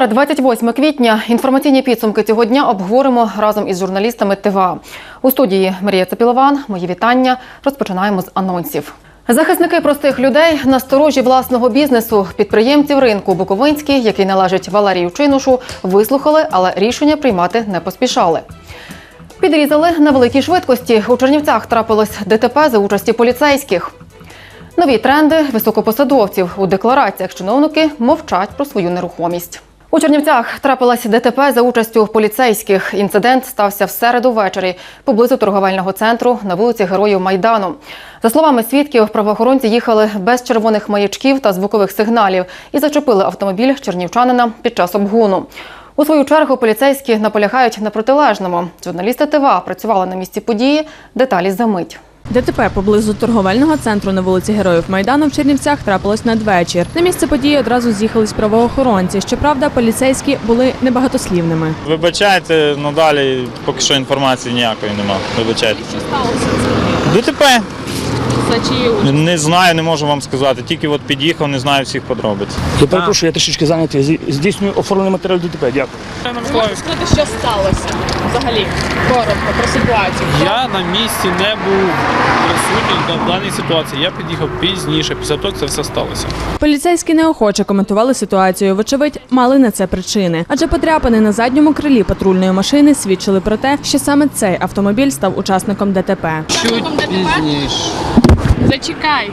Четвер, 28 квітня. Інформаційні підсумки цього дня обговоримо разом із журналістами ТВА. У студії Марія Цепілован. Мої вітання. Розпочинаємо з анонсів. Захисники простих людей на сторожі власного бізнесу, підприємців ринку Буковинський, який належить Валерію Чинушу, вислухали, але рішення приймати не поспішали. Підрізали на великій швидкості. У Чернівцях трапилось ДТП за участі поліцейських. Нові тренди високопосадовців у деклараціях чиновники мовчать про свою нерухомість. У Чернівцях трапилось ДТП за участю поліцейських. Інцидент стався в середу ввечері поблизу торговельного центру на вулиці Героїв Майдану. За словами свідків, правоохоронці їхали без червоних маячків та звукових сигналів і зачепили автомобіль чернівчанина під час обгону. У свою чергу поліцейські наполягають на протилежному. Журналісти ТВА працювали на місці події. Деталі за мить. ДТП поблизу торговельного центру на вулиці Героїв Майдану в Чернівцях трапилось надвечір. На місце події одразу з'їхались правоохоронці. Щоправда, поліцейські були небагатослівними. Вибачайте, ну далі поки що інформації ніякої немає. Вибачайте. Що сталося? ДТП За чиї не знаю, не можу вам сказати. Тільки от під'їхав, не знаю всіх подробиць. Я перепрошую, я трішечки зайнятий. Зі- Здійснюю оформлення матеріалів ДТП. Дякую. Можете сказати, що сталося взагалі коротко про ситуацію. Я на місці не був присутній до даній ситуації. Я під'їхав пізніше, після того як це все сталося. Поліцейські неохоче коментували ситуацію. Вочевидь, мали на це причини, адже подряпини на задньому крилі патрульної машини свідчили про те, що саме цей автомобіль став учасником ДТП. Чуть пізніше. Зачекай,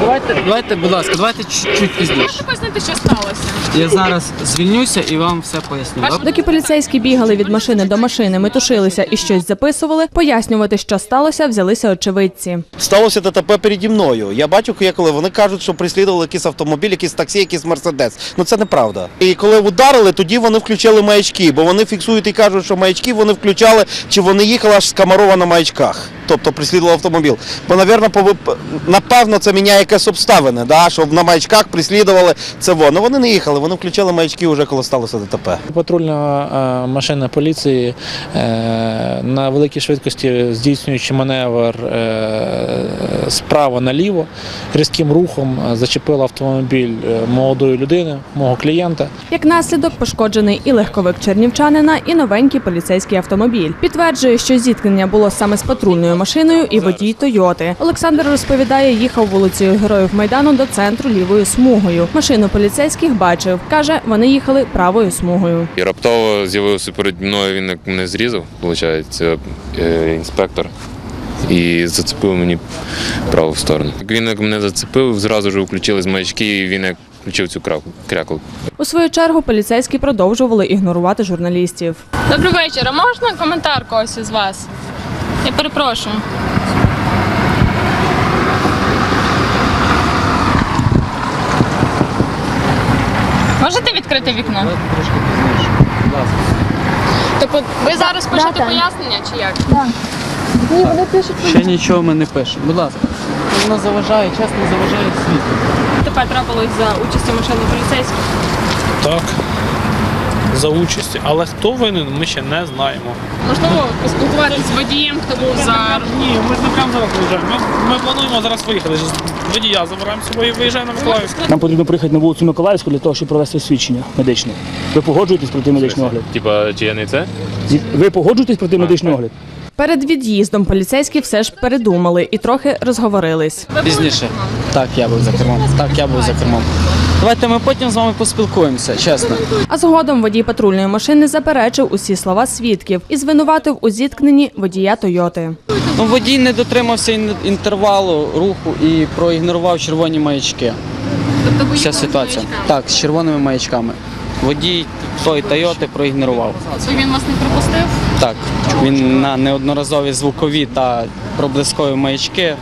Давайте, давайте, будь ласка, давайте чуть-чуть пізніше. пояснити, що сталося. Я зараз звільнюся і вам все поясню. Добре? Доки поліцейські бігали від машини до машини, метушилися і щось записували, пояснювати, що сталося, взялися очевидці. Сталося ДТП переді мною. Я бачу, я коли вони кажуть, що прислідували якийсь автомобіль, якийсь таксі, якийсь мерседес. Ну це неправда. І коли ударили, тоді вони включили маячки, бо вони фіксують і кажуть, що маячки вони включали, чи вони їхали аж з Камарова на маячках. Тобто прислідував автомобіль. Бо, навірно, пови- напевно, це міняє якесь обставини, да? щоб на маячках прислідували це воно. Вони не їхали, вони включили маячки вже коли сталося ДТП. Патрульна е, машина поліції е, на великій швидкості, здійснюючи маневр е, справа наліво, різким рухом зачепила автомобіль молодої людини, мого клієнта. Як наслідок пошкоджений і легковик чернівчанина, і новенький поліцейський автомобіль. Підтверджує, що зіткнення було саме з патрульною машиною і водій Тойоти. Олександр розповідає, їхав вулицею Героїв Майдану до центру лівою смугою. Машину поліцейських бачив. каже, вони їхали правою смугою. І раптово з'явився перед мною, він як мене зрізав, виходить, е, інспектор. І зацепив мені праву сторону. Як Він як мене зацепив, зразу ж включились маячки, і він як включив цю кряколку. У свою чергу поліцейські продовжували ігнорувати журналістів. Добрий вечір. А можна коментар когось із вас? Я перепрошую. Можете відкрити вікно? Трошки пізніше. Будь ласка. Тобто ви зараз пишете пояснення чи як? Так. Вони пишуть. Ще нічого ми не пишемо. Будь ласка. Воно заважає, чесно заважає світу. Тепер трапилось за участі машини поліцейських. Так. За участі. Але хто винен, ми ще не знаємо. Можливо, поспілкуватися з водієм, хто був за Ні, ми ж не прямо зараз виїжджаємо. Ми, ми плануємо зараз виїхати. Водія забираємо з собою і виїжджаємо на Миколаївськ. Нам потрібно приїхати на вулицю Миколаївську для того, щоб провести свідчення медичне. Ви погоджуєтесь пройти медичний огляд? Типа, чи я не це? Ви погоджуєтесь пройти медичний огляд? Перед від'їздом поліцейські все ж передумали і трохи розговорились. Пізніше. Так, я був за кермом. Так, я був за кермом. Давайте ми потім з вами поспілкуємося, чесно. А згодом водій патрульної машини заперечив усі слова свідків і звинуватив у зіткненні водія Тойоти. Ну, водій не дотримався інтервалу руху і проігнорував червоні маячки. тобто Вся ситуація. Так, з червоними маячками. Водій той Тойоти проігнорував. він вас не пропустив? Так, він на неодноразові звукові та проблискові маячки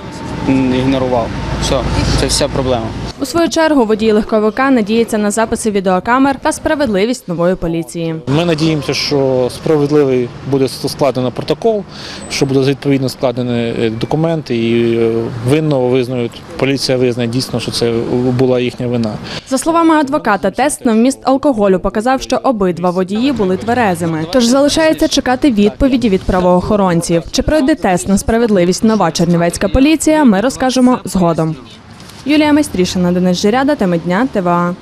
ігнорував. Все, це вся проблема. У свою чергу водій легковика надіється на записи відеокамер та справедливість нової поліції. Ми надіємося, що справедливий буде складено протокол, що буде відповідно складені е, документи і е, винного визнають. Поліція визнає дійсно, що це була їхня вина. За словами адвоката, тест на вміст алкоголю показав, що обидва водії були тверезими. Тож залишається чекати відповіді від правоохоронців. Чи пройде тест на справедливість нова чернівецька поліція? Ми розкажемо згодом. Юлія Майстрішина, Денис Жиряда, теми дня ТВА.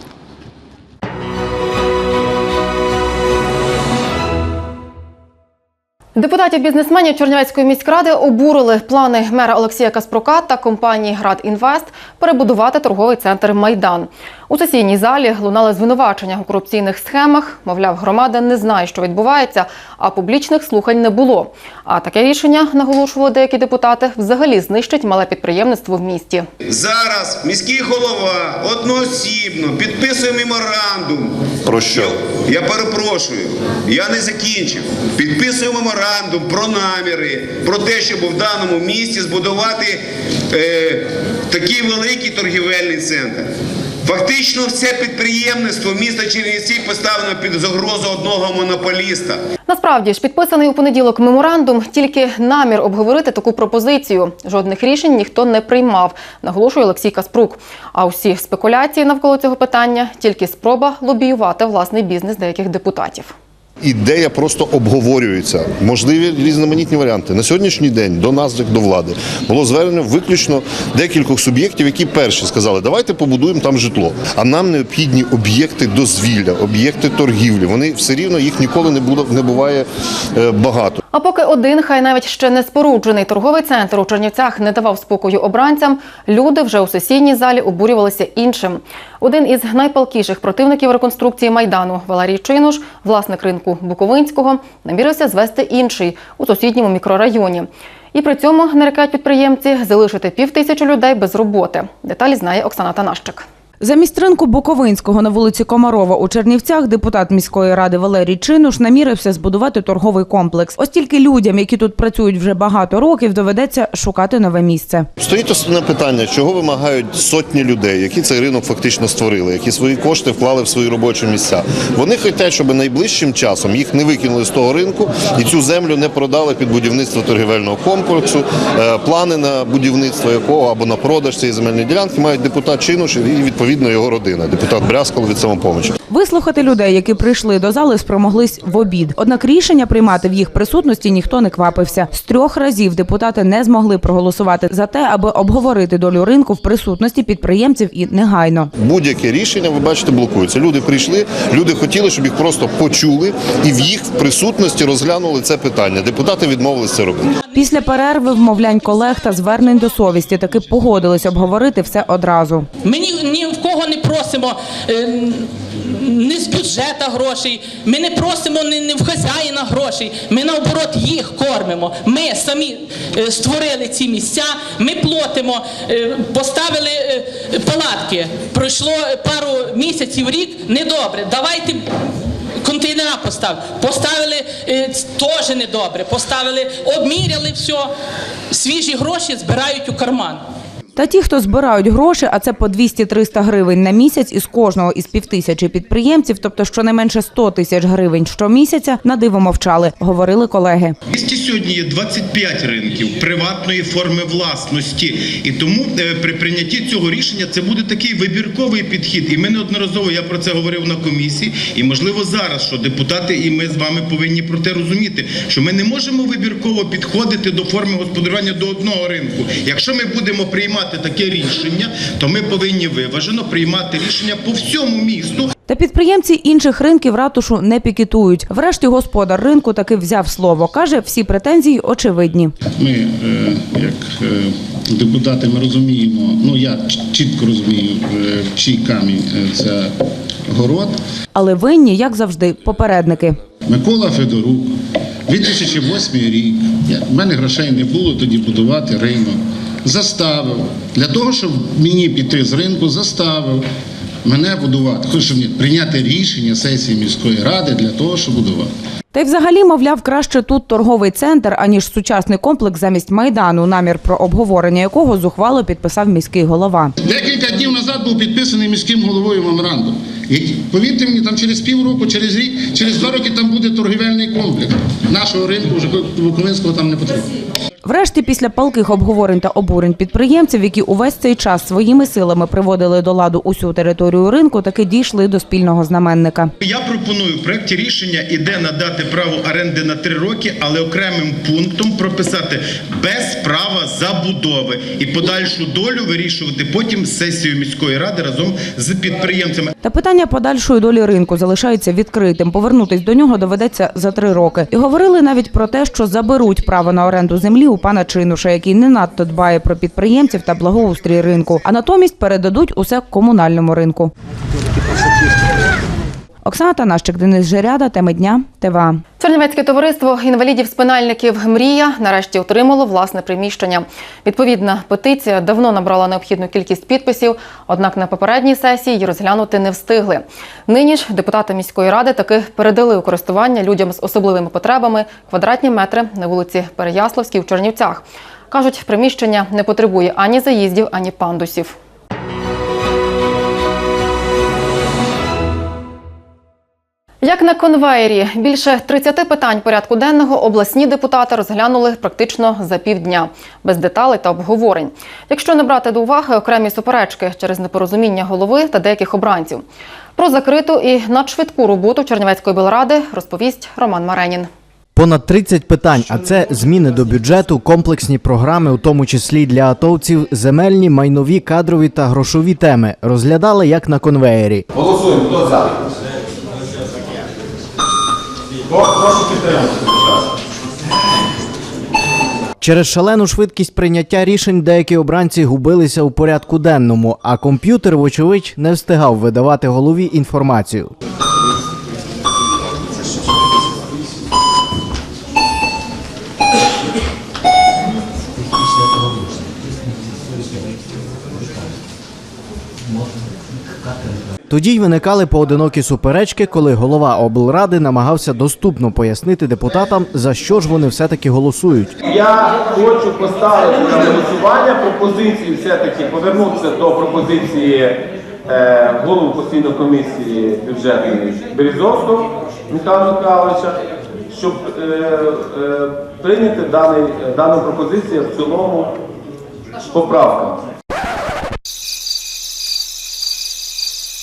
Депутатів бізнесменів Чернівецької міськради обурили плани мера Олексія Каспрука та компанії Град Інвест перебудувати торговий центр Майдан. У сесійній залі лунали звинувачення у корупційних схемах. Мовляв, громада не знає, що відбувається, а публічних слухань не було. А таке рішення наголошували деякі депутати взагалі знищить мале підприємництво в місті. Зараз міський голова одноосібно підписує меморандум. Про що? Я перепрошую, я не закінчив. Підписує меморандум про наміри, про те, щоб в даному місті збудувати е, такий великий торгівельний центр. Фактично, все підприємництво міста Чернівці поставлено під загрозу одного монополіста. Насправді ж підписаний у понеділок меморандум тільки намір обговорити таку пропозицію. Жодних рішень ніхто не приймав, наголошує Олексій Каспрук. А усі спекуляції навколо цього питання тільки спроба лобіювати власний бізнес деяких депутатів. Ідея просто обговорюється. Можливі різноманітні варіанти. На сьогоднішній день до нас, як до влади, було звернено виключно декількох суб'єктів, які перші сказали, давайте побудуємо там житло. А нам необхідні об'єкти дозвілля, об'єкти торгівлі. Вони все рівно їх ніколи не не буває е, багато. А поки один, хай навіть ще не споруджений торговий центр у Чернівцях не давав спокою обранцям, люди вже у сесійній залі обурювалися іншим. Один із найпалкіших противників реконструкції майдану Валерій Чинуш, власник ринку Буковинського, намірився звести інший у сусідньому мікрорайоні. І при цьому нарікають підприємці залишити півтисячі людей без роботи. Деталі знає Оксана Танащик. Замість ринку Буковинського на вулиці Комарова у Чернівцях депутат міської ради Валерій Чинуш намірився збудувати торговий комплекс. Ось тільки людям, які тут працюють вже багато років, доведеться шукати нове місце. Стоїть основне питання, чого вимагають сотні людей, які цей ринок фактично створили, які свої кошти вклали в свої робочі місця. Вони хочуть, щоб найближчим часом їх не викинули з того ринку і цю землю не продали під будівництво торгівельного комплексу. Е, Плани на будівництво якого або на продаж цієї земельної ділянки мають депутат Чинуш і відповідно його родина, депутат Брязкал від самопомочі. Вислухати людей, які прийшли до зали, спромоглись в обід. Однак рішення приймати в їх присутності ніхто не квапився. З трьох разів депутати не змогли проголосувати за те, аби обговорити долю ринку в присутності підприємців і негайно. Будь-яке рішення, ви бачите, блокується. Люди прийшли, люди хотіли, щоб їх просто почули і в їх присутності розглянули це питання. Депутати відмовилися це робити. Після перерви вмовлянь колег та звернень до совісті таки погодились обговорити все одразу. Ми ні, ні кого не просимо е, не з бюджета грошей, ми не просимо не, в хазяїна грошей, ми наоборот їх кормимо. Ми самі е, створили ці місця, ми платимо, е, поставили палатки. Пройшло пару місяців, рік, недобре. Давайте. Контейнера поставили. Поставили теж недобре. Поставили, обміряли все. Свіжі гроші збирають у карман. Та ті, хто збирають гроші, а це по 200-300 гривень на місяць із кожного із півтисячі підприємців, тобто щонайменше 100 тисяч гривень щомісяця, на диво мовчали, говорили колеги. Місті сьогодні є 25 ринків приватної форми власності, і тому е, при прийнятті цього рішення це буде такий вибірковий підхід. І ми неодноразово я про це говорив на комісії, і можливо зараз, що депутати і ми з вами повинні про те розуміти, що ми не можемо вибірково підходити до форми господарювання до одного ринку. Якщо ми будемо приймати таке рішення, то ми повинні виважено приймати рішення по всьому місту. Та підприємці інших ринків ратушу не пікетують. Врешті господар ринку таки взяв слово. Каже, всі претензії очевидні. Ми, е, як е, депутати, ми розуміємо, ну я чітко розумію, е, чий камінь це город. Але винні, як завжди, попередники. Микола Федорук, 2008 рік. В мене грошей не було тоді будувати ринок. Заставив для того, щоб мені піти з ринку, заставив мене будувати. Хочу ні, прийняти рішення сесії міської ради для того, щоб будувати. Та й взагалі, мовляв, краще тут торговий центр, аніж сучасний комплекс замість майдану, намір про обговорення якого зухвало підписав міський голова. Декілька днів назад був підписаний міським головою меморандум. І повірте мені, там через півроку, через рік, через два роки там буде торгівельний комплекс. Нашого ринку вже Буковинського там не потрібно. Врешті, після палких обговорень та обурень підприємців, які увесь цей час своїми силами приводили до ладу усю територію ринку, таки дійшли до спільного знаменника. Я пропоную в проєкті рішення іде надати право оренди на три роки, але окремим пунктом прописати без права забудови і подальшу долю вирішувати потім з сесією міської ради разом з підприємцями. Та питання подальшої долі ринку залишається відкритим. Повернутись до нього доведеться за три роки. І говорили навіть про те, що заберуть право на оренду землі у пана Чинуша, який не надто дбає про підприємців та благоустрій ринку, а натомість передадуть усе комунальному ринку. Оксана Танащик, Денис Жеряда, теми дня, ТВА. Чернівецьке товариство інвалідів-спинальників Мрія нарешті отримало власне приміщення. Відповідна петиція давно набрала необхідну кількість підписів, однак на попередній сесії її розглянути не встигли. Нині ж депутати міської ради таки передали у користування людям з особливими потребами квадратні метри на вулиці Переяславській в Чернівцях. Кажуть, приміщення не потребує ані заїздів, ані пандусів. Як на конвеєрі, більше 30 питань порядку денного обласні депутати розглянули практично за півдня, без деталей та обговорень. Якщо не брати до уваги окремі суперечки через непорозуміння голови та деяких обранців. Про закриту і надшвидку роботу Чернівецької облради розповість Роман Маренін. Понад 30 питань, а це зміни до бюджету, комплексні програми, у тому числі для атовців, земельні, майнові, кадрові та грошові теми, розглядали як на конвеєрі. Голосуємо, хто за? Прошу підтримати. Через шалену швидкість прийняття рішень деякі обранці губилися у порядку денному, а комп'ютер, вочевидь, не встигав видавати голові інформацію. Тоді й виникали поодинокі суперечки, коли голова облради намагався доступно пояснити депутатам, за що ж вони все-таки голосують. Я хочу поставити на голосування пропозицію все-таки повернутися до пропозиції е, голови постійної комісії бюджетної Березовського Михайла Михайловича, щоб е, е, прийняти даний, дану пропозицію в цілому поправка.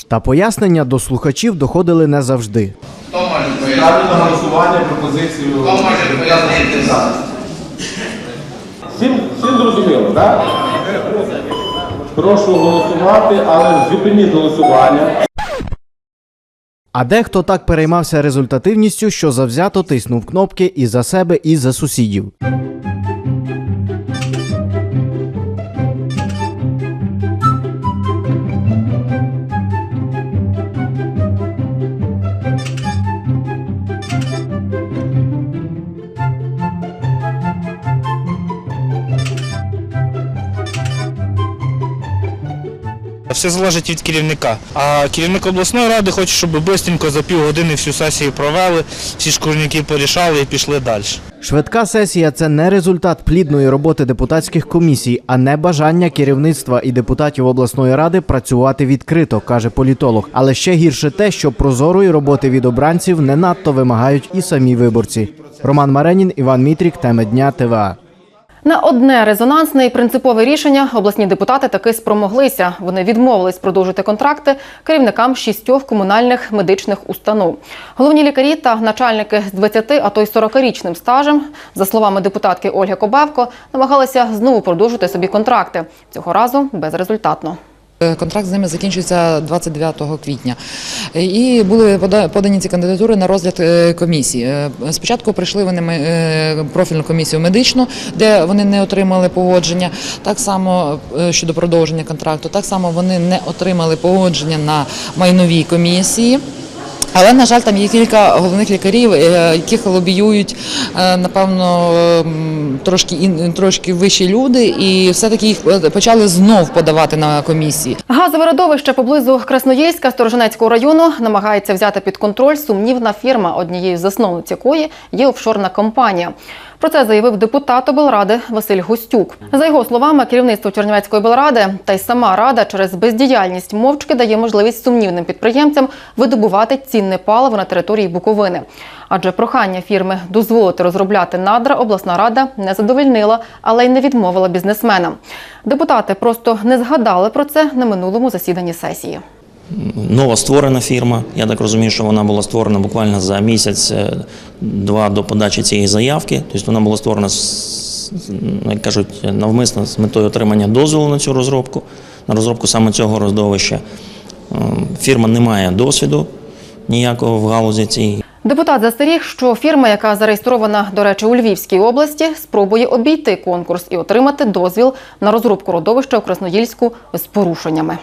Та пояснення до слухачів доходили не завжди. Ставлю на голосування пропозицію. Всім, всім зрозуміло, так? Прошу голосувати, але зупиніть голосування. А дехто так переймався результативністю, що завзято тиснув кнопки і за себе, і за сусідів. Все залежить від керівника. А керівник обласної ради хоче, щоб швидко за півгодини всю сесію провели, всі шкурники порішали і пішли далі. Швидка сесія це не результат плідної роботи депутатських комісій, а не бажання керівництва і депутатів обласної ради працювати відкрито, каже політолог. Але ще гірше те, що прозорої роботи від обранців не надто вимагають і самі виборці. Роман Маренін, Іван Мітрік, теми дня ТВА. На одне резонансне і принципове рішення обласні депутати таки спромоглися. Вони відмовились продовжити контракти керівникам шістьох комунальних медичних установ. Головні лікарі та начальники з 20, а то й 40-річним стажем, за словами депутатки Ольги Кобевко, намагалися знову продовжити собі контракти. Цього разу безрезультатно. Е, Контракт з ними закінчується 29 квітня. Е, І були пода- подані ці кандидатури на розгляд е, комісії. Спочатку прийшли вони профільну комісію медичну, де вони не отримали погодження. Так само щодо продовження контракту, так само вони не отримали погодження на майновій комісії. Але, на жаль, там є кілька головних лікарів, е, яких лобіюють, е, напевно, трошки, трошки вищі люди, і все-таки їх е, почали знов подавати на комісії. Газове родовище поблизу Красноїльська Сторожинецького району намагається взяти під контроль сумнівна фірма, однією з засновниць якої є офшорна компанія. Про це заявив депутат облради Василь Гостюк. За його словами, керівництво Чернівецької облради та й сама рада через бездіяльність мовчки дає можливість сумнівним підприємцям видобувати цінне паливо на території Буковини. Адже прохання фірми дозволити розробляти надра обласна рада не задовольнила, але й не відмовила бізнесменам. Депутати просто не згадали про це на минулому засіданні сесії. Нова створена фірма. Я так розумію, що вона була створена буквально за місяць-два до подачі цієї заявки. Тобто вона була створена, як кажуть, навмисно з метою отримання дозволу на цю розробку, на розробку саме цього родовища. Ем, Фірма не має досвіду ніякого в галузі цій. Депутат застеріг, що фірма, яка зареєстрована, до речі, у Львівській області, спробує обійти конкурс і отримати дозвіл на розробку родовища у Красноїльську з порушеннями.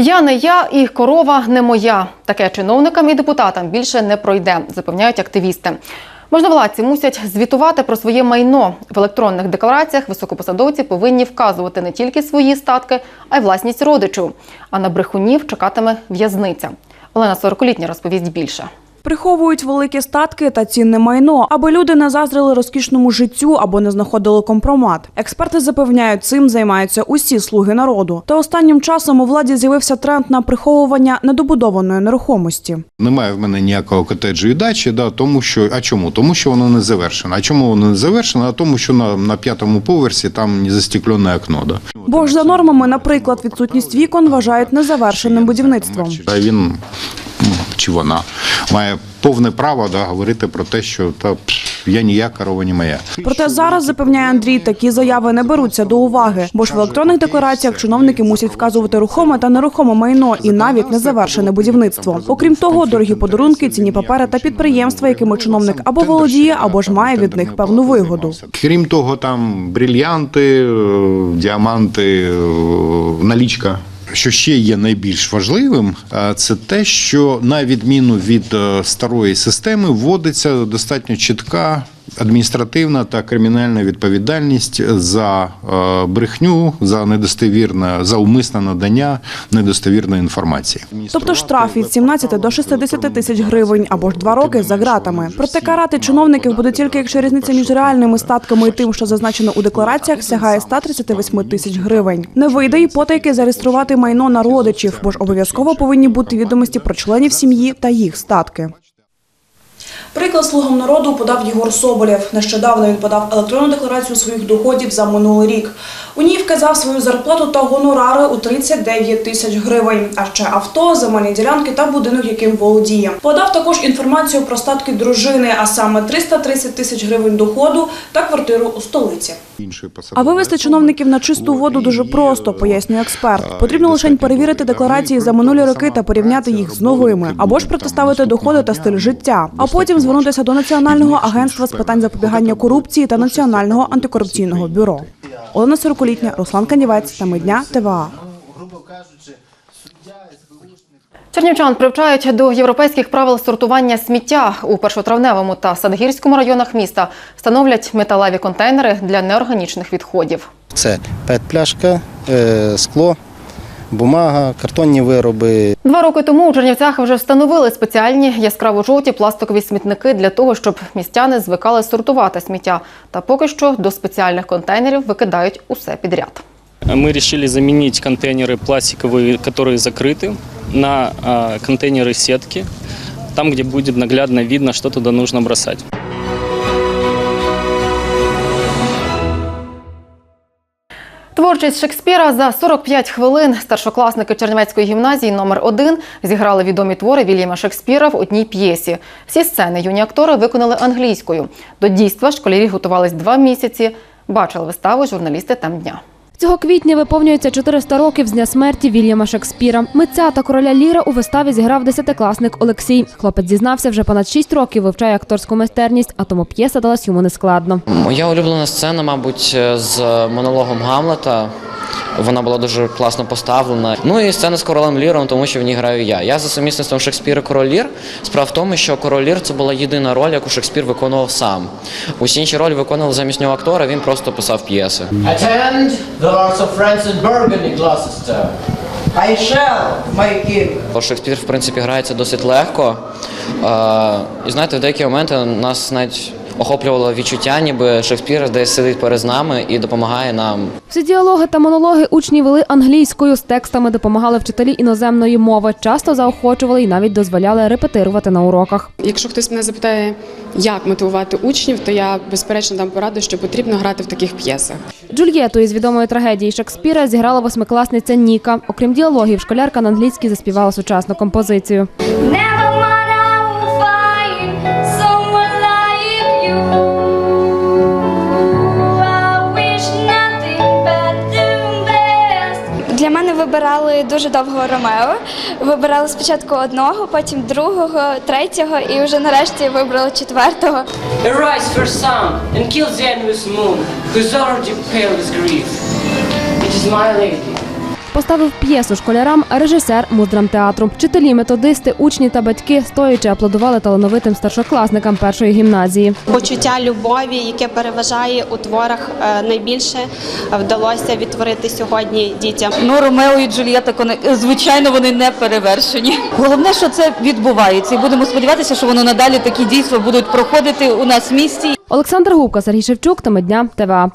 Я не я і корова не моя. Таке чиновникам і депутатам більше не пройде, запевняють активісти. Можновладці мусять звітувати про своє майно в електронних деклараціях. Високопосадовці повинні вказувати не тільки свої статки, а й власність родичів. А на брехунів чекатиме в'язниця. Олена 40-літня розповість більше. Приховують великі статки та цінне майно, аби люди не заздрили розкішному життю або не знаходили компромат. Експерти запевняють, цим займаються усі слуги народу. Та останнім часом у владі з'явився тренд на приховування недобудованої нерухомості. Немає в мене ніякого котеджу і дачі, да, тому що а чому? Тому що воно не завершено. А чому воно не завершено? А тому, що на, на п'ятому поверсі там не застеклене окно. Да. Бо ж за нормами, наприклад, відсутність вікон вважають незавершеним будівництвом. Він чи вона має повне право да, говорити про те, що та я ніяк, корова не моя. Проте зараз запевняє Андрій, такі заяви не беруться до уваги, бо ж в електронних деклараціях чиновники мусять вказувати рухоме та нерухоме майно і навіть незавершене будівництво. Окрім того, дорогі подарунки, цінні папери та підприємства, якими чиновник або володіє, або ж має від них певну вигоду. Крім того, там брильянти, е, діаманти, е, налічка. Що ще є найбільш важливим, це те, що на відміну від е, старої системи вводиться достатньо чітка адміністративна та кримінальна відповідальність за е, брехню, за недостовірне, за умисне надання недостовірної інформації. Тобто штраф від 17 до 60 тисяч гривень або ж два роки за ґратами. Проте карати чиновників буде тільки якщо різниця між реальними статками і тим, що зазначено у деклараціях, сягає 138 тисяч гривень. Не вийде і потайки зареєструвати майно на родичів, бо ж обов'язково повинні бути відомості про членів сім'ї та їх статки. Приклад слугам народу подав Єгор Соболєв. Нещодавно він подав електронну декларацію своїх доходів за минулий рік. У ній вказав свою зарплату та гонорари у 39 тисяч гривень, а ще авто, земельні ділянки та будинок, яким володіє. Подав також інформацію про статки дружини, а саме 330 тисяч гривень доходу та квартиру у столиці. А вивести чиновників на чисту воду дуже просто, пояснює експерт. Потрібно лише перевірити декларації за минулі роки та порівняти їх з новими, або ж протиставити доходи та стиль життя, а потім звернутися до Національного агентства з питань запобігання корупції та Національного антикорупційного бюро. Олена Сороколітня, Руслан Канівець та Медня ТВА. Чернівчан привчають до європейських правил сортування сміття у першотравневому та садгірському районах міста. Встановлять металеві контейнери для неорганічних відходів. Це пет-пляшка, е, скло, бумага, картонні вироби. Два роки тому у Чернівцях вже встановили спеціальні яскраво-жовті пластикові смітники для того, щоб містяни звикали сортувати сміття. Та поки що до спеціальних контейнерів викидають усе підряд. Мы решили заменить контейнеры пластиковые, которые закрыты, на а, контейнеры сетки, там, где будет наглядно видно, что туда нужно бросать. Творчість Шекспіра за 45 хвилин старшокласники Чернівецької гімназії номер 1 зіграли відомі твори Вільяма Шекспіра в одній п'єсі. Всі сцени юні актори виконали англійською. До дійства школярі готувались два місяці. Бачили виставу журналісти там дня. Цього квітня виповнюється 400 років з дня смерті Вільяма Шекспіра. Митця та короля Ліра у виставі зіграв десятикласник Олексій. Хлопець зізнався, вже понад 6 років вивчає акторську майстерність, а тому п'єса далась йому нескладно. Моя улюблена сцена, мабуть, з монологом Гамлета. Вона була дуже класно поставлена. Ну і сцена з королем Ліром, тому що в ній граю я. Я за сумісництвом Шекспіра Король Лір. Справа в тому, що король Лір це була єдина роль, яку Шекспір виконував сам. Усі інші ролі виконували замість нього актора, він просто писав п'єси. Attend the Lords of France and Burgundy, Gloucester. I shall, my king. Шекспір, в принципі, грається досить легко. Е, і знаєте, в деякі моменти нас навіть охоплювало відчуття, ніби Шекспір десь сидить перед нами і допомагає нам. Всі діалоги та монологи учні вели англійською. З текстами допомагали вчителі іноземної мови. Часто заохочували і навіть дозволяли репетирувати на уроках. Якщо хтось мене запитає, як мотивувати учнів, то я безперечно дам пораду, що потрібно грати в таких п'єсах. Джульєту із відомої трагедії Шекспіра зіграла восьмикласниця Ніка. Окрім діалогів, школярка на англійській заспівала сучасну композицію. Вибирали дуже довго Ромео. Вибирали спочатку одного, потім другого, третього і вже нарешті вибрали четвертого. Arise for sun and kill the endless moon, whose already pale is grief. It is my lady. Поставив п'єсу школярам режисер муздрамтеатру. Вчителі, методисти, учні та батьки стоячи аплодували талановитим старшокласникам першої гімназії. Почуття любові, яке переважає у творах е, найбільше, вдалося відтворити сьогодні дітям. Ну, Ромео і Джульєта, коне- звичайно, вони не перевершені. Головне, що це відбувається, і будемо сподіватися, що воно надалі такі дійства будуть проходити у нас в місті. Олександр Губка, Сергій Шевчук, теми дня ТВА.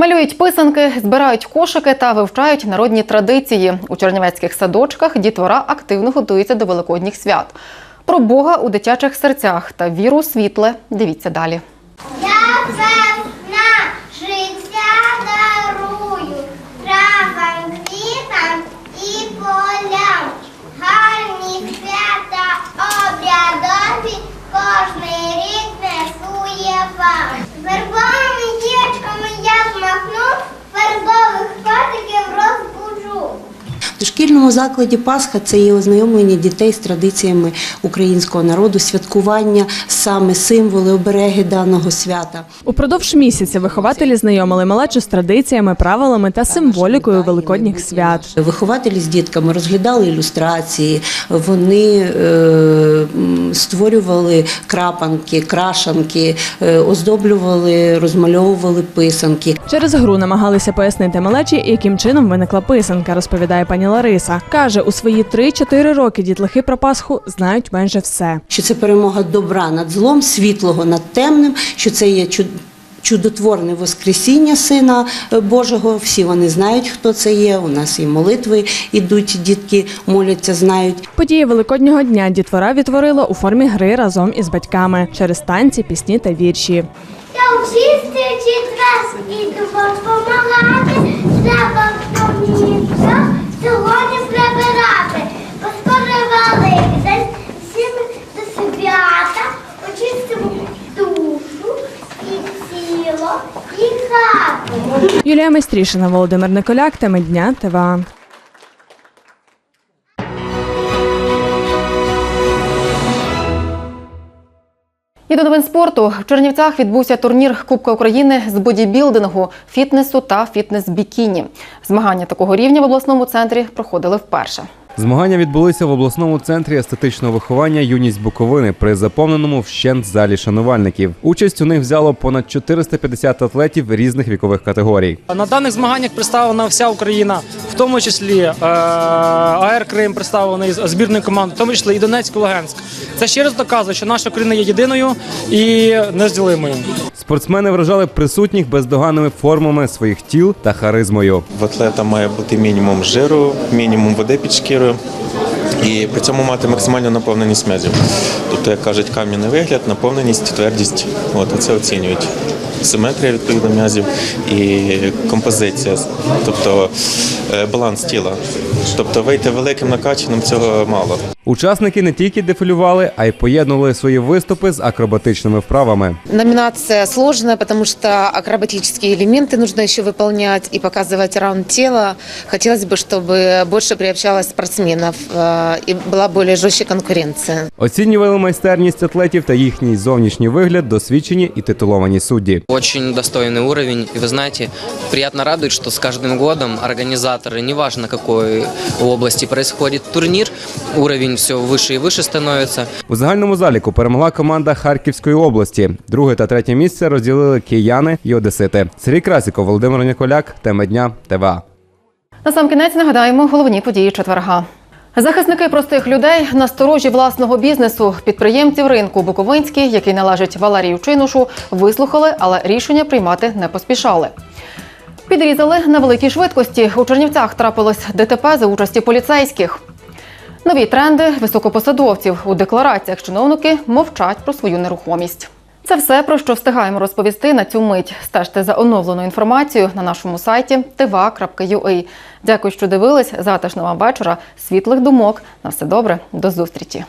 Малюють писанки, збирають кошики та вивчають народні традиції. У чернівецьких садочках дітвора активно готується до великодніх свят. Про Бога у дитячих серцях та віру світле. Дивіться далі. Я Весна життя дарую, травам, квітам і полям. Гарні свята обрядові кожний рік несує вам. Гілочками я змахну, фарбових котиків розбужу. У дошкільному закладі Пасха це є ознайомлення дітей з традиціями українського народу, святкування саме символи, обереги даного свята. Упродовж місяця вихователі знайомили малечу з традиціями, правилами та символікою великодніх свят. Вихователі з дітками розглядали ілюстрації, вони е, створювали крапанки, крашанки, е, оздоблювали, розмальовували писанки. Через гру намагалися пояснити малечі, яким чином виникла писанка, розповідає пані Лариса. Каже, у свої 3-4 роки дітлахи про Пасху знають майже все. Що це перемога добра над злом, світлого над темним, що це є чуд- Чудотворне Воскресіння Сина е, Божого, всі вони знають, хто це є. У нас і молитви ідуть, дітки моляться, знають. Події Великоднього дня дітвора відтворила у формі гри разом із батьками через танці, пісні та вірші. Я вчився четвер, іду вам помагати, треба вміти сьогодні прибирати. поспоривали, всім до свята, очистимо душу і тіло, і хату. Юлія Майстрішина, Володимир Николяк, теми дня ТВА. І до новин спорту в Чернівцях відбувся турнір Кубка України з бодібілдингу, фітнесу та фітнес-бікіні. Змагання такого рівня в обласному центрі проходили вперше. Змагання відбулися в обласному центрі естетичного виховання Юність Буковини при заповненому вщент залі шанувальників. Участь у них взяло понад 450 атлетів різних вікових категорій. На даних змаганнях представлена вся Україна, в тому числі е, АР Крим представлений з збірною командою, в тому числі і Донецьк, і Луганськ. Це ще раз доказує, що наша Україна є єдиною і незділимою. Спортсмени вражали присутніх бездоганними формами своїх тіл та харизмою. В атлета має бути мінімум жиру, мінімум води під шкірою. І при цьому мати максимальну наповненість м'язів. Тобто, як кажуть, кам'яний вигляд, наповненість, твердість. От це оцінюють Симетрія відповідно м'язів і композиція, тобто е, баланс тіла. Тобто вийти великим накачаним цього мало. Учасники не тільки дефілювали, а й поєднували свої виступи з акробатичними вправами. Номинация сложная, потому что акробатические элементы нужно еще выполнять и показывать раунд тела. Хотелось бы, чтобы больше приобщалось спортсменов э, и была более жестче конкуренция. Оцінювали майстерність атлетів та їхній зовнішній вигляд досвідчені і титуловані судді. Очень достойный уровень. И вы знаете, приятно радует, что с каждым годом организаторы, неважно какой области происходит турнир, уровень все выше и выше становится. У загальному заліку перемогла команда Харківської області. Друге та третє місце розділили кияни і одесити. Сергій Красіков, Володимир Ніколяк, тема дня ТВА. Насамкінець нагадаємо головні події четверга. Захисники простих людей на сторожі власного бізнесу підприємців ринку Буковинський, який належить Валерію Чинушу, вислухали, але рішення приймати не поспішали. Підрізали на великій швидкості. У Чернівцях трапилось ДТП за участі поліцейських. Нові тренди високопосадовців у деклараціях чиновники мовчать про свою нерухомість. Це все про що встигаємо розповісти на цю мить. Стежте за оновленою інформацією на нашому сайті tva.ua. Дякую, що дивились. Затишного вам вечора, світлих думок. На все добре, до зустрічі.